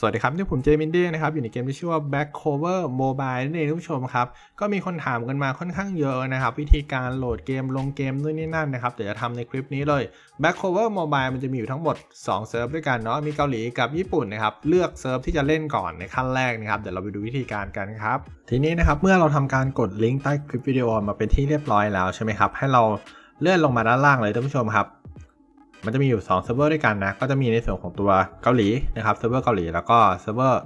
สวัสดีครับ นี่ผมเจมินดี้นะครับ อยู่ในเกมที่ชื่อว่า Back Cover Mobile นั่นเองท่านผู้ชมครับ ก็มีคนถามกันมาค่อนข้างเยอะนะครับ วิธีการโหลดเกมลงเกมนู่นนี่นั่นนะครับ เดี๋ยวจะทำในคลิปนี้เลย Back Cover Mobile มันจะมีอยู่ทั้งหมด 2 เซิร์ฟด้วยกันเนาะมีเกาหลีกับญี่ปุ่นนะครับ เลือกเซิร์ฟที่จะเล่นก่อนในขั้นแรกนะครับ เดี๋ยวเราไปดูวิธีการกันครับ ทีนี้นะครับเมื่อเราทำการกดลิงก์ใต้คลิปวิดีโอมาเป็นที่เรียบร้อยแล้วใช่ไหมครับให้เราเลื่อนลงมาด้านล่างเลยท่านผู้ชมครับ มันจะมีอยู่2เซิร์ฟเวอร์ด้วยกันนะ ก็จะมีในส่วนของตัวเกาหลีนะครับเซิร์ฟเวอร์เกาหลีแล้วก็เซิร์ฟเวอร์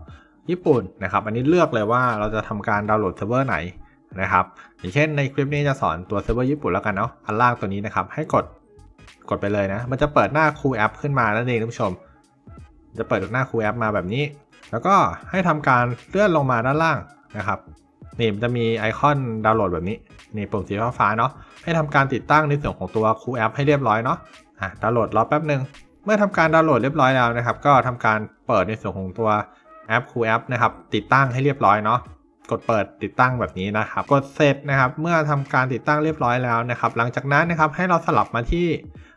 ญี่ปุ่นนะครับอันนี้เลือกเลยว่าเราจะทำการดาวน์โหลดเซิร์ฟเวอร์ไหนนะครับอย่างเช่นในคลิปนี้จะสอนตัวเซิร์ฟเวอร์ญี่ปุ่นแล้วกันเนาะอันล่างตัวนี้นะครับให้กดกดไปเลยนะ มันจะเปิดหน้าคูแอปขึ้นมานั่นเองท่านผู้ชม จะเปิดหน้าคูแอปมาแบบนี้ แล้วก็ให้ทำการเลื่อนลงมาด้านล่างนะครับนี่มันจะมีไอคอนดาวน์โหลดแบบนี้นี่ปุ่มสีฟ้าเนาะให้ทำการติดตั้งในส่วนของตัวคูแอปให้เรียบร้อยเนาะ อะดาวน์โหลดรอแป๊บหนึ่งเมื่อทำการดาวน์โหลดเรียบร้อยแล้วนะครับ ก็ทำการเปิดในส่วนของตัวแอปคูแอปนะครับ ติดตั้งให้เรียบร้อยเนาะกดเปิดติดตั้งแบบนี้นะครับ กดเสร็จนะครับ เมื่อทำการติดตั้งเรียบร้อยแล้วนะครับ หลังจากนั้นนะครับให้เราสลับมาที่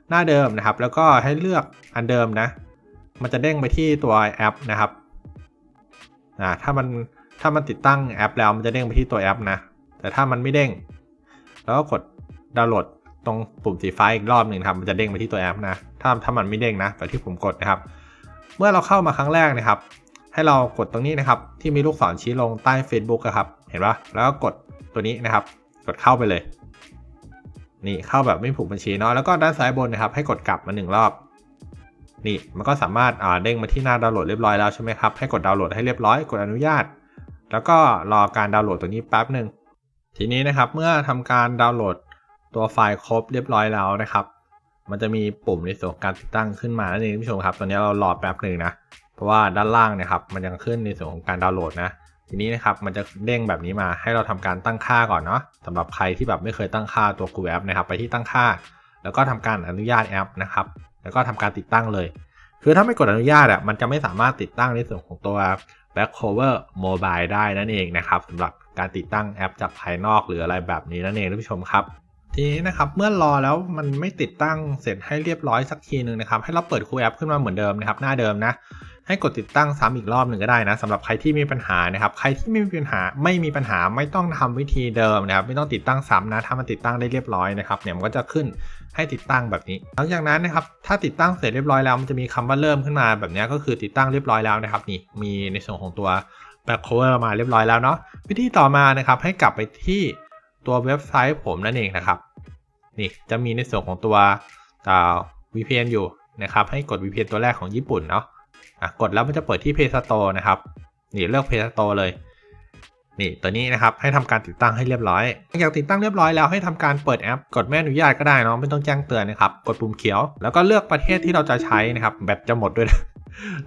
หน้าเดิมนะครับ แล้วก็ให้เลือกอันเดิมนะ มันจะเด้งไปที่ตัวแอปนะครับอ่าถ้ามันถ้ามันติดตั้งแอปแล้วมันจะเด้งไปที่ตัวแอปนะ แต่ถ้ามันไม่เด้ง แล้วก็กดดาวน์โหลด รงปุ่มสีฟ้าอีกรอบหนึ่งครับมันจะเด้งไปที่ตัวแอปนะถ้าถ้ามันไม่เด้งนะแบบที่ผมกดนะครับ เมื่อเราเข้ามาครั้งแรกนะครับ ให้เรากดตรงนี้นะครับ ที่มีลูกศรชี้ลงใต้ Facebook ครับเห็นปะแล้วก็กดตัวนี้นะครับ กดเข้าไปเลย นี่เข้าแบบไม่ผูกบัญชีเนาะแล้วก็ด้านซ้ายบนนะครับ ให้กดกลับมาหนึ่งรอบนี่มันก็สามารถอ่าเด้งมาที่หน้าดาวน์โหลดเรียบร้อยแล้วใช่ไหมครับให้กดดาวน์โหลดให้เรียบร้อยกดอนุญาต แล้วก็รอการดาวน์โหลดตัวนี้แป๊บหนึ่งทีนี้นะครับเมื่อทำการดาวน์โหลด ตัวไฟล์ครบเรียบร้อยแล้วนะครับ มันจะมีปุ่มในส่วนการติดตั้งขึ้นมานั่นเองท่านผู้ชมครับ ตอนนี้เรารอแป๊บหนึ่งนะ เพราะว่าด้านล่างนะครับ มันยังขึ้นในส่วนของการดาวน์โหลดนะ ทีนี้นะครับ มันจะเด้งแบบนี้มาให้เราทำการตั้งค่าก่อนเนาะสำหรับใครที่แบบไม่เคยตั้งค่าตัว Google App นะครับ ไปที่ตั้งค่า แล้วก็ทำการอนุญาตแอปนะครับ แล้วก็ทำการติดตั้งเลย คือถ้าไม่กดอนุญาตอะ มันจะไม่สามารถติดตั้งในส่วนของตัว Back Cover Mobile ได้นั่นเองนะครับสำหรับการติดตั้งแอปจากภายนอกหรืออะไรแบบนี้นั่นเองท่านผู้ชมครับ ทีนี้นะครับเมื่อรอแล้วมันไม่ติดตั้งเสร็จให้เรียบร้อยสักทีหนึ่งนะครับให้เราเปิดคูแอปขึ้นมาเหมือนเดิมนะครับหน้าเดิมนะให้กดติดตั้งซ้ำอีกรอบหนึ่งก็ได้นะสำหรับใครที่มีปัญหานะครับใครที่ไม่มีปัญหาไม่มีปัญหาไม่ต้องทำวิธีเดิมนะครับไม่ต้องติดตั้งซ้ำนะถ้ามันติดตั้งได้เรียบร้อยนะครับเนี่ยมันก็จะขึ้นให้ติดตั้งแบบนี้ หลังจากนั้นนะครับถ้าติดตั้งเสร็จเรียบร้อยแล้วมันจะมีคำว่าเริ่มขึ้นมาแบบนี้ก็คือติดตั้งเรียบร้อยแล้วนะครับนี่มีในส่วนของตัว Back Cover มาเรียบร้อยแล้วเนาะวิธีต่อมานะครับให้กลับไปที่ ตัวเว็บไซต์ผมนั่นเองนะครับ นี่จะมีในส่วนของตัว VPN อยู่นะครับให้กด VPN ตัวแรกของญี่ปุ่นเนาะะกดแล้วมันจะเปิดที่ Play Store นะครับ นี่เลือก Play Store เลย นี่ตัวนี้นะครับให้ทำการติดตั้งให้เรียบร้อยหลังจากติดตั้งเรียบร้อยแล้วให้ทำการเปิดแอป กดไม่อนุญาตก็ได้เนาะไม่ต้องแจ้งเตือนนะครับ กดปุ่มเขียว แล้วก็เลือกประเทศที่เราจะใช้นะครับแบตจะหมดด้วยนะ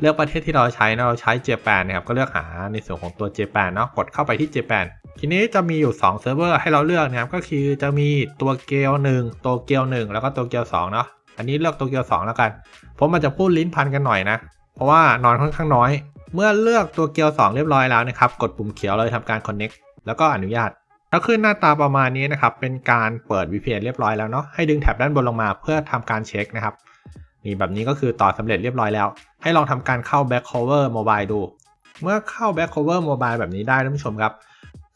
เลือกประเทศที่เราใช้นะเราใช้เจแปนนะครับก็เลือกหาในส่วนของตัวเจแปนเนาะกดเข้าไปที่เจแปน ทีนี้จะมีอยู่2เซิร์ฟเวอร์ให้เราเลือกนะครับก็คือจะมีตัวเกล1ตัวเกล1แล้วก็ตัวเกล2เนาะอันนี้เลือกตัวเกล2แล้วกันเพราะมันจะพูดลิ้นพันกันหน่อยนะ เพราะว่านอนค่อนข้างน้อย เมื่อเลือกตัวเกล2เรียบร้อยแล้วนะครับกดปุ่มเขียวเลยทำการ connect แล้วก็อนุญาตถ้าขึ้นหน้าตาประมาณนี้นะครับเป็นการเปิด VPN เรียบร้อยแล้วเนาะให้ดึงแทบด้านบนลงมาเพื่อทำการเช็คนะครับนี่แบบนี้ก็คือต่อสำเร็จเรียบร้อยแล้ว ให้ลองทำการเข้า Back Cover Mobile ดู เมื่อเข้า Back Cover Mobile แบบนี้ได้ท่านผู้ชมครับ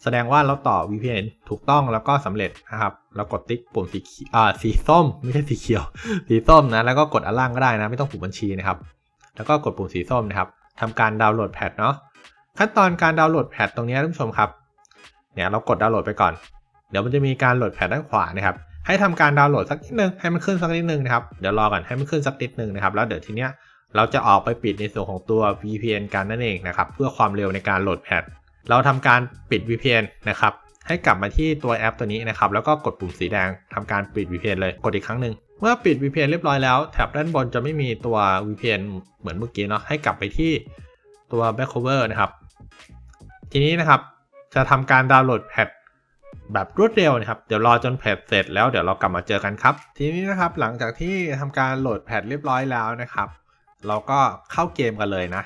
แสดงว่าเราต่อ VPN ถูกต้องแล้วก็สำเร็จนะครับเรากดติ๊กปุ่มสีอ่าสีส้ม ไม่ใช่สีเขียว สีส้มนะแล้วก็กดอันล่างก็ได้นะ ไม่ต้องผูกบัญชีนะครับ แล้วก็กดปุ่มสีส้มนะครับทำการดาวน์โหลดแพทเนาะขั้นตอนการดาวน์โหลดแพทตรงนี้ท่านผู้ชมครับเนี่ยเรากดดาวน์โหลดไปก่อน เดี๋ยวมันจะมีการโหลดแพทด้านขวานะครับให้ทำการดาวน์โหลดสักนิดนึงให้มันขึ้นสักนิดนึงนะครับเดี๋ยวรอก่อนให้มันขึ้นสักนิดนึงนะครับแล้วเดี๋ยวทีเนี้ยเราจะออกไปปิดในส่วนของตัว VPN กันนั่นเองนะครับเพื่อความเร็วในการโหลดแพท เราทำการปิด VPN นะครับให้กลับมาที่ตัวแอปตัวนี้นะครับแล้วก็กดปุ่มสีแดงทำการปิด VPN เลยกดอีกครั้งหนึ่งเมื่อปิด VPN เรียบร้อยแล้วแถบด้านบนจะไม่มีตัว VPN เหมือนเมื่อกี้เนาะให้กลับไปที่ตัว Back Cover นะครับ ทีนี้นะครับจะทำการดาวน์โหลดแพทแบบรวดเร็วนะครับ เดี๋ยวรอจนแพทเสร็จแล้วเดี๋ยวเรากลับมาเจอกันครับ ทีนี้นะครับหลังจากที่ทำการโหลดแพทเรียบร้อยแล้วนะครับ เราก็เข้าเกมกันเลยนะ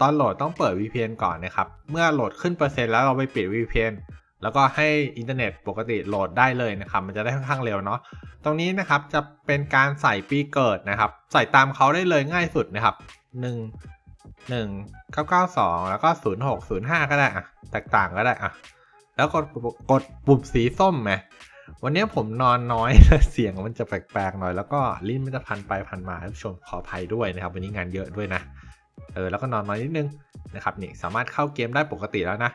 ตอนโหลดต้องเปิด VPN ก่อนนะครับ เมื่อโหลดขึ้นเปอร์เซ็นต์แล้วเราไปปิด VPN แล้วก็ให้อินเทอร์เน็ตปกติโหลดได้เลยนะครับ มันจะได้ค่อนข้างเร็วเนาะ ตรงนี้นะครับจะเป็นการใส่ปีเกิดนะครับ ใส่ตามเขาได้เลยง่ายสุดนะครับ1หนึ่งเก้าเก้าสองแล้วก็ศูนย์หกศูนย์ห้าก็ได้อะแตกต่างก็ได้อะแล้วกดกดปุ่มสีส้มไหมวันนี้ผมนอนน้อยเสียงมันจะแปลกๆหน่อย แล้วก็ลิ้นมันจะพันไปพันมาท่านผู้ชมขออภัยด้วยนะครับ วันนี้งานเยอะด้วยนะ เออแล้วก็นอนน้อยนิดนึงนะครับนี่สามารถเข้าเกมได้ปกติแล้วนะ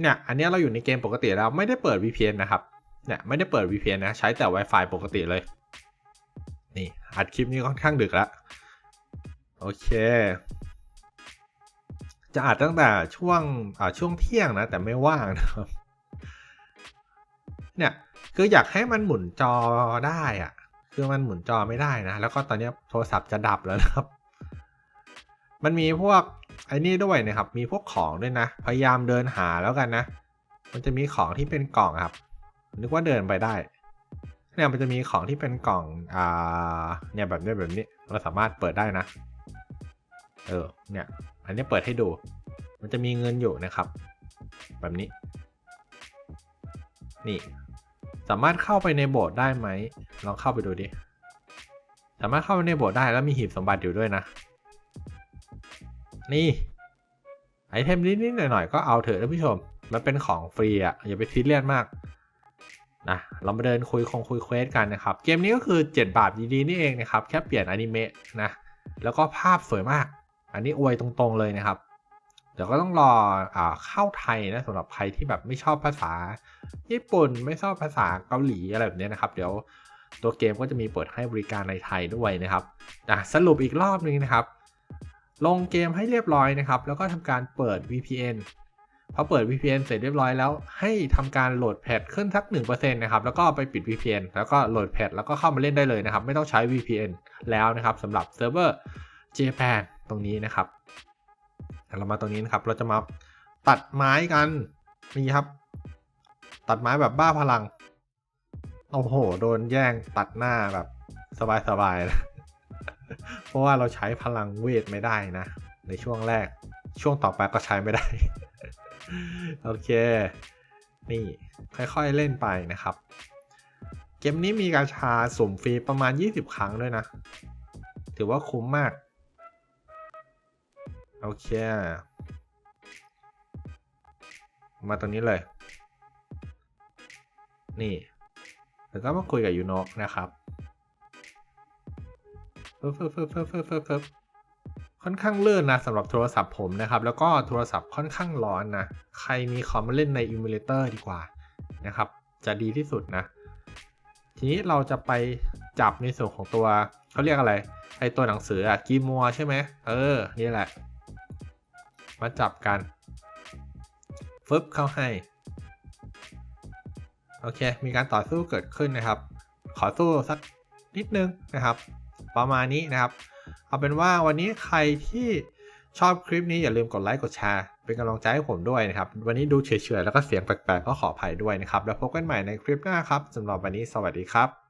เนี่ยอันนี้เราอยู่ในเกมปกติแล้วไม่ได้เปิด VPN นะครับเนี่ยไม่ได้เปิด VPN นะใช้แต่ Wi-Fi ปกติเลย นี่อัดคลิปนี้ค่อนข้างดึกแล้วโอเค จะอัดตั้งแต่ช่วงอ่าช่วงเที่ยงนะ แต่ไม่ว่างนะครับเนี่ยคืออยากให้มันหมุนจอได้อะคือมันหมุนจอไม่ได้นะ แล้วก็ตอนนี้โทรศัพท์จะดับแล้วนะครับ มันมีพวกไอ้นี่ด้วยนะครับ มีพวกของด้วยนะ พยายามเดินหาแล้วกันนะ มันจะมีของที่เป็นกล่องครับ นึกว่าเดินไปได้เนี่ยมันจะมีของที่เป็นกล่อง อ่า เนี่ยแบบนี้แบบนี้ เราสามารถเปิดได้นะ เออ เนี่ย อันนี้เปิดให้ดู มันจะมีเงินอยู่นะครับ แบบนี้ นี่ สามารถเข้าไปในโบสถ์ได้ไหม ลองเข้าไปดูดิ สามารถเข้าไปในโบสถ์ได้แล้วมีหีบสมบัติอยู่ด้วยนะ นี่ไอเทมนิดๆหน่อยๆก็เอาเถอะท่านผู้ชม มันเป็นของฟรีอะอย่าไปซีเรียสมากนะเรามาเดินคุยคงคุยเควสกันนะครับ เกมนี้ก็คือ 7 บาทดีๆนี่เองนะครับ แค่เปลี่ยนอนิเมะนะ แล้วก็ภาพสวยมาก อันนี้อวยตรงๆเลยนะครับ เดี๋ยวก็ต้องรออเข้าไทยนะสำหรับใครที่แบบไม่ชอบภาษา ญี่ปุ่นไม่ชอบภาษาเกาหลีอะไรแบบนี้นะครับ เดี๋ยวตัวเกมก็จะมีเปิดให้บริการในไทยด้วยนะครับอะสรุปอีกรอบนึงนะครับ ลงเกมให้เรียบร้อยนะครับ แล้วก็ทำการเปิด VPN พอเปิด VPN เสร็จเรียบร้อยแล้ว ให้ทำการโหลดแพทขึ้นสัก1%นะครับ แล้วก็ไปปิด VPN แล้วก็โหลดแพทแล้วก็เข้ามาเล่นได้เลยนะครับ ไม่ต้องใช้ VPN แล้วนะครับสำหรับเซิร์ฟเวอร์ Japan ตรงนี้นะครับเรามาตรงนี้นะครับ เราจะมาตัดไม้กันนี่ครับ ตัดไม้แบบบ้าพลัง โอ้โห โดนแย่งตัดหน้าแบบสบายๆนะ ราะว่าเราใช้พลังเวทไม่ได้นะ ในช่วงแรกช่วงต่อไปก็ใช้ไม่ได้ โอเค นี่ค่อยๆเล่นไปนะครับ เกมนี้มีกาชาสุ่มฟรีประมาณ 20 ครั้งด้วยนะ ถือว่าคุ้มมาก โอเค มาตรงนี้เลย นี่ แล้วก็มาคุยกับยูโนะนะครับ ฟึบฟึบฟึบฟึบฟึบฟึบฟึบค่อนข้างเลื่อนนะสำหรับโทรศัพท์ผมนะครับ แล้วก็โทรศัพท์ค่อนข้างร้อนนะ ใครมีคอมมาเล่นในอิมูเลเตอร์ดีกว่านะครับ จะดีที่สุดนะ ทีนี้เราจะไปจับในส่วนของตัวเขาเรียกอะไร ไอตัวหนังสืออะกีมัวใช่ไหมเออ นี่แหละ มาจับกันฟึบเข้าให้ โอเค มีการต่อสู้เกิดขึ้นนะครับ ขอสู้สักนิดนึงนะครับ ประมาณนี้นะครับ เอาเป็นว่าวันนี้ใครที่ชอบคลิปนี้อย่าลืมกดไลค์กดแชร์เป็นกำลังใจให้ผมด้วยนะครับ วันนี้ดูเฉยๆแล้วก็เสียงแปลกๆก็ขออภัยด้วยนะครับ แล้วพบกันใหม่ในคลิปหน้าครับสำหรับวันนี้สวัสดีครับ